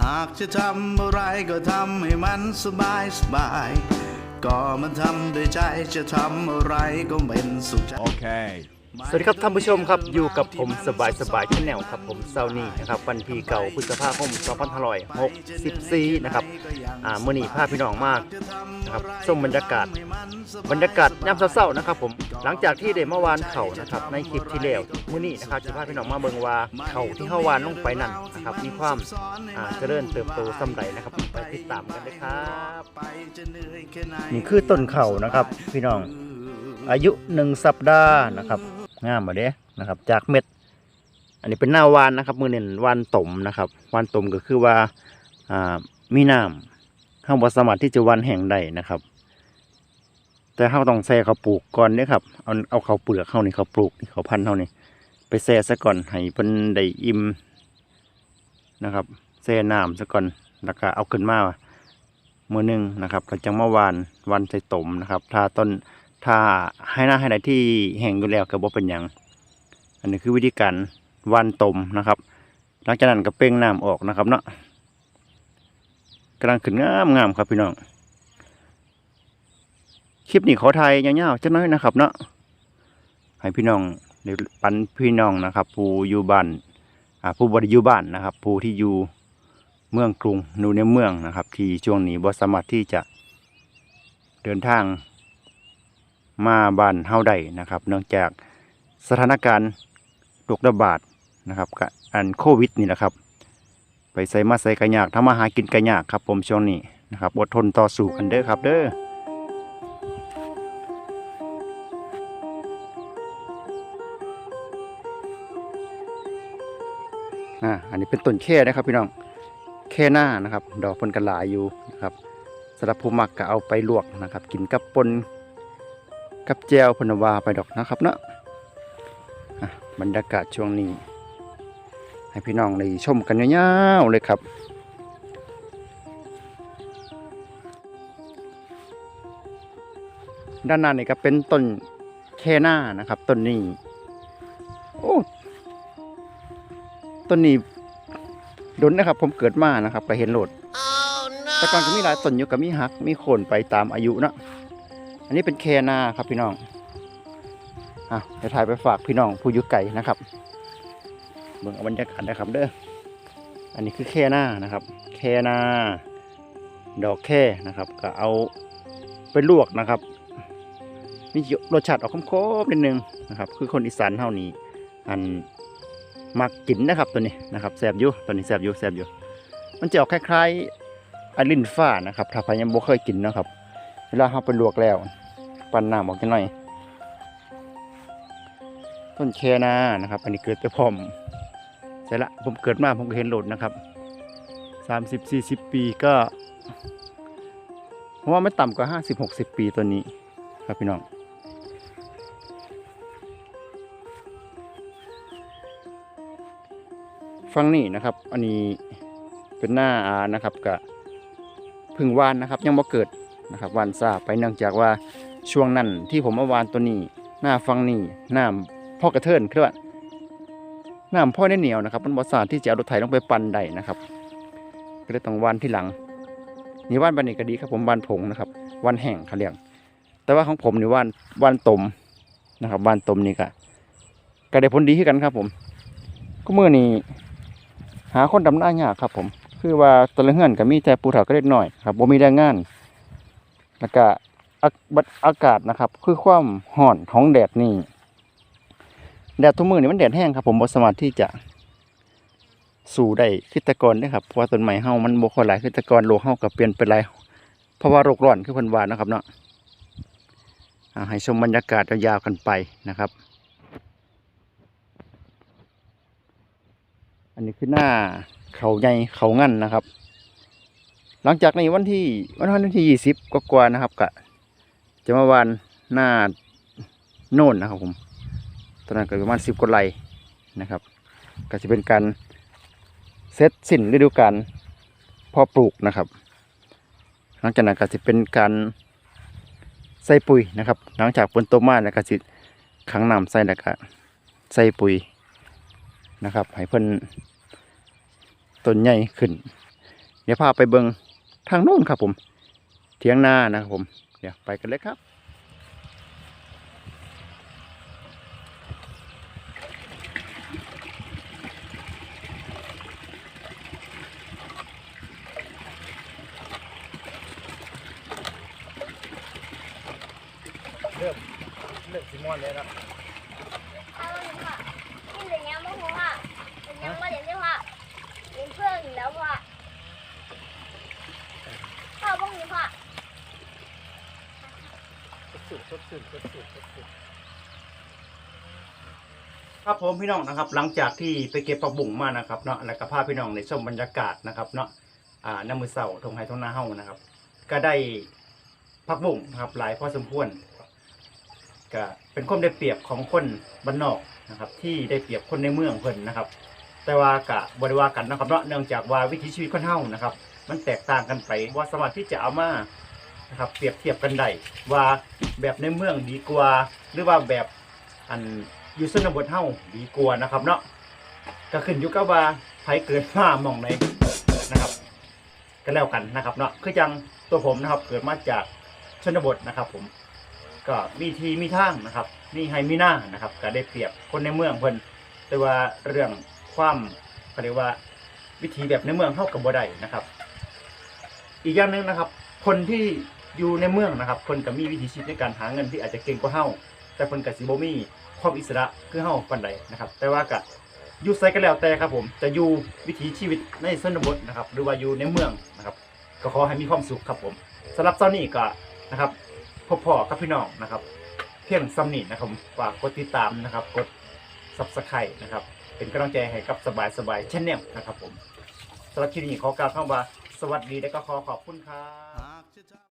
หากจะทำอะไรก็ทำให้มันสบายสบาย ก็มันทำด้วยใจจะทำอะไรก็เป็นสุขใจ Okay. สวัสดีครับท่านผู้ชมครับอยู่กับผมสบายสบายที่แนวครับผมเซานี่นะครับวันที่เก่าพฤษภาคม2564นะครับอ่ามื่อนี้พาพพี่น้องมากนะครับส้มบรรยากาศ บรรยากาศยามเศร้าๆนะครับ ผมหลังจากที่ได้เมื่อวานเข่านะครับในคลิปที่แล้วมื่อนี้นะครับจะพาพี่น้องมาเบิงว่าเข่าที่เฮาวานลงไปนั่นนะครับมีความอ่าเจริญเติบโตสำไรนะครับไปติดตามกันเลยครับนี่คือต้นเข่านะครับ พี่น้องอายุหนึ่งสัปดาห์นะครับ งามมาเด้นะครับ จากเม็ด อันนี้เป็นหน้าวานนะครับ มือเน่นวานตมนะครับวานตมก็คือว่าอ่ามีน้ำข้างบสามารถที่จะวานแห่งใดนะครับ แต่เขาต้องแซ่เขาปลูกก่อนเนี่ยครับเอาเอาเขาเปลือกเข้านี่เขาปลูกนี่เขาพันเข้านี่ไปแซ่ซะก่อนให้เพิ่นได้อิ่มนะครับแซ่น้ำซะก่อนแล้วก็เอาขึ้นมาเมื่อหนึงนะครับก็จังมาวานวานใส่ตมนะครับถ้าต้น ถ้าให้หน้าให้ไหนที่แห้งอยู่แล้วก็บ่เป็นหยังอันนี้คือวิธีการวานต้มนะครับ หลังจากนั้นก็เป้งน้ำออกนะครับเนาะกำลังขึ้นงามงามครับพี่น้องคลิปนี้ขอไทยยาวๆจักหน้อยนะครับ เนาะให้พี่น้องเดี๋ยวปันพี่น้องนะครับ ผู้อยู่บ้านผู้บริอยู่บ้านนะครับ ผู้ที่อยู่เมืองกรุงอยู่ในเมืองนะครับ ที่ช่วงนี้บ่สามารถที่จะเดินทาง มาบ้านเฮาได้นะครับ เนื่องจากสถานการณ์โรคระบาดนะครับอันโควิดนี่แหละครับ ไปใส่มาใส่กระยากทำมาหากินกระยากครับ ผมช่วงนี้นะครับอดทนต่อสู้กันเด้อครับ เด้อออันนี้เป็นต้นแค่นะครับพี่น้องแค่หน้านะครับ ดอกพิ่นกระหลายอยู่นะครับสำหรับผู้มักก็เอาไปลวกนะครับ กินกับปน กับแจวเพนวาไปดอกนะครับเนาะอะบรรยากาศช่วงนี้ ให้พี่น้องได้ชมกันยาวๆเลยครับด้านหน้านี่ก็เป็นต้นแค่หน้านะครับต้นนี้โอ้ต้นนี้ดนนะครับ ผมเกิดมานะครับก็เห็นโหลด แต่ก่อนก็มีหลายต้นอยู่ก็มีหักมีโคนไปตามอายุเนาะอั นนี้เป็นแคนาครับพี่น้องอะเดี๋ยวถ่ายไปฝากพี่น้องผู้ยู่ไก่นะครับเบิ่งเอาบรรยากาศนะครับเด้ออันนี้คือแคนานะครับ แคนาดอกแค่นะครับ ก็เอาไปลวกนะครับมีรสชาติออกคมๆนิดนึงนะครับ คือคนอีสานเท่านี้ อันมักกินนะครับตัวนี้นะครับแสบอยู่ตัวนี้แสบอยู่แสบอยู่ มันจะออกคล้ายๆอันลิ้นฟ้านะครับถ้าใครยังบ่เคยกินนะครับ เวลาเราไปลวกแล้ว ปั่นน้ำออกจังหน่อย ต้นแคนานะครับ อันนี้เกิดแต่พอมใช่ละผมเกิดมาผมก็เห็นโหลดนะครับสามสิบสี่สิบปีก็ผมว่าไม่ต่ำกว่าห้าสิบหกสิบปีตัวนี้ครับพี่น้องฟังนี่นะครับ อันนี้เป็นหน้าอานะครับกับพึ่งวานนะครับ ยังบ่เกิดนะครับวานซาไปเนื่องจากว่า ช่วงนั้นที่ผมมาวานตัวนี้หน้าฟังนี่น้ำพ่อกระเทินคือว่าน้ำพ่อได้เหนียวนะครับมันบ่สามารถที่จะเอารถไถลงไปปั่นได้นะครับก็เลยต้องวานที่หลังนี่วานบันนี้ก็ดีครับผมวานผงนะครับวานแห้งเขาเรียกแต่ว่าของผมนี่วานวานตมนะครับวานตมนี่ก็ก็ได้ผลดีขึ้นกันครับ ผม ก็เมื่อนี้หาคนดำหน้ายากครับ ผม คือว่าตะละเฮือนก็มีแต่ปูเถาก็เล็กน้อยครับบ่มีแรงงานแล้วก็ อาบัดอากาศนะครับ คือความห่อนของแดดนี่แดดทุกมือนี่มันแดดแห้งครับ ผมบสามารถที่จะสู่ได้คือแตะกอนได้อครับเพราะว่าต้นไม้เฮามันบ่ค่อยหลายคือแตะกอนโลเฮาก็เปลี่ยนไปหลายเพราะว่าโรคร้อนคือเพิ่นวานะครับเนาะอ่าให้ชมบรรยากาศยาวๆกันไปนะครับ อันนี้คือหน้าเขาใหญ่เขางันนะครับ หลังจากในวันที่วันที่ยี่สิบกว่าๆนะครับก็ จะมาวานหน้าโน่นนะครับผมตอนนั้นก็ประมาณสิบกว่าไร่นะครับ ก็จะเป็นการเซตสิ้นฤดูกาลพอปลูกนะครับ หลังจากนั้นก็จะเป็นการใส่ปุ๋ยนะครับ หลังจากฝนตกมาแล้วก็จะขังน้ำใส่แล้วก็ใส่ปุ๋ยนะครับ ให้เพิ่นต้นใหญ่ขึ้น เดี๋ยวพาไปเบิงทางโน้นครับผม เทียงหน้านะครับผม เดี๋ยวไปกันเลยครับ เริ่มเริ่มสิมอนเลยนะเอาหนึ่งค่ะที่เหลือยังไม่พอค่ะเป็นยังไม่เรียนด้วยค่ะเรียนเพื่อนอยู่แล้วค่ะพ่อบ้างอยู่ค่ะ ครับผมพี่น้องนะครับ หลังจากที่ไปเก็บผักบุ้งมานะครับเนาะแล้วก็พาพี่น้องในชมบรรยากาศนะครับเนาะอ่าน้ำมือเสาทงไห้ทงนาเฮ้านะครับ ก็ได้ผักบุ้งนะครับหลายพอสมควรก็เป็นความได้เปรียบของคนบ้านนอกนะครับ ที่ได้เปรียบคนในเมืองเพิ่นนะครับ แต่ว่ากะบริวากันนะครับเนาะเนื่องจากว่าวิถีชีวิตคนเฮ้านะครับ มันแตกต่างกันไปว่าสามารถที่จะเอามา นะครับเปรียบเทียบกันได้ว่าแบบในเมืองดีกว่า หรือว่าแบบอันอยู่ชนบทเฮาดีกว่านะครับเนาะก็ขึ้นอยู่กับว่าไผเกิดมามองไหนนะครับ ก็แล้วกันนะครับเนาะคือจังตัวผมนะครับเกิดมาจากชนบทนะครับ ผมก็มีทีมีทางนะครับมีให้มีหน้านะครับ ก็ได้เปรียบคนในเมืองเพิ่นแต่ว่าเรื่องความเขาเรียกว่าวิธีแบบในเมืองเท่ากับบ่ได้นะครับ อีกอย่างหนึ่งนะครับ คนที่ อยู่ในเมืองนะครับคนก็มีวิถีชีวิตในการหาเงินที่อาจจะเก่งกว่าเฮาแต่คนก็สิบ่มีความอิสระคือเฮาปานใดนะครับ แต่ว่าก็อยู่ไสก็แล้วแต่ครับผมจะอยู่วิถีชีวิตในชนบทนะครับ หรือว่าอยู่ในเมืองนะครับ ก็ขอให้มีความสุขครับผมสำหรับเจ้านี้ก็นะครับพบพ่อกับพี่น้องนะครับ เพียงซัมนี่นะครับฝากกดติดตามนะครับกด subscribe นะครับเป็นกำลังใจให้กับสบายสบายชแนลนะครับผมสำหรับคลิปนี้ขอกล่าวคำว่าสวัสดีและก็ขอขอบคุณครับ